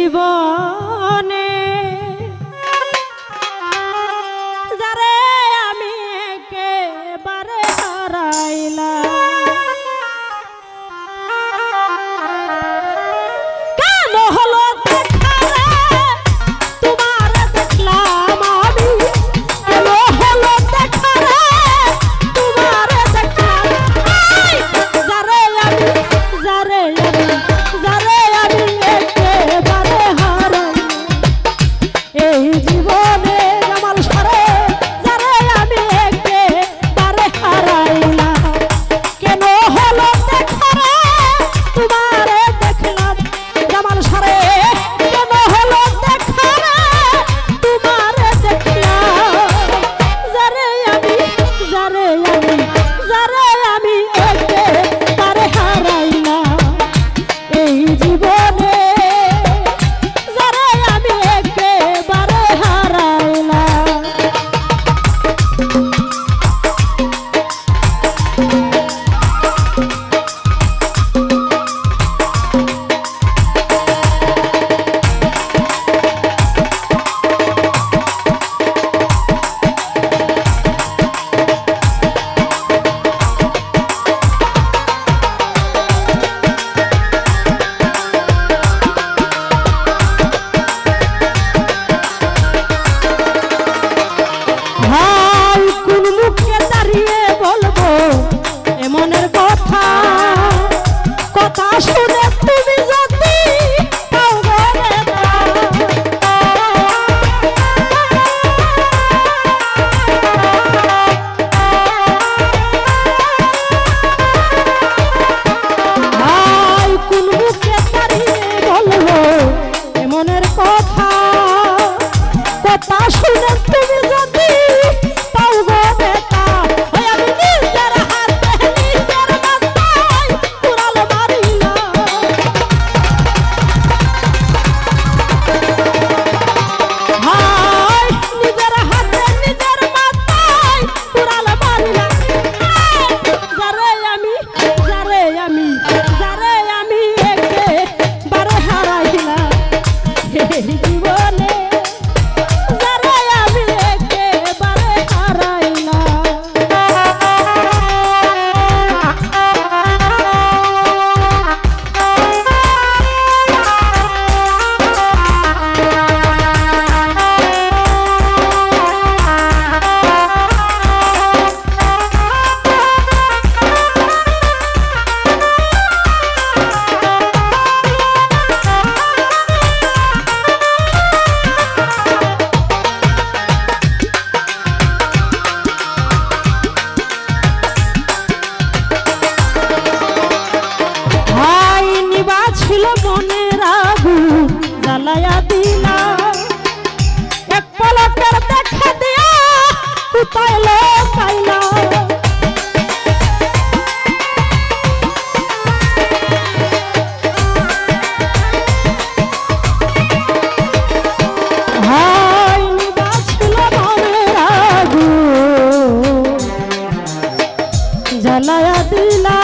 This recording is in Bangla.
জীবনে জ্বালায়া দিলা। এক পলকের দেখা দিয়া পাইল। পাইলা জ্বালায়া দিলা।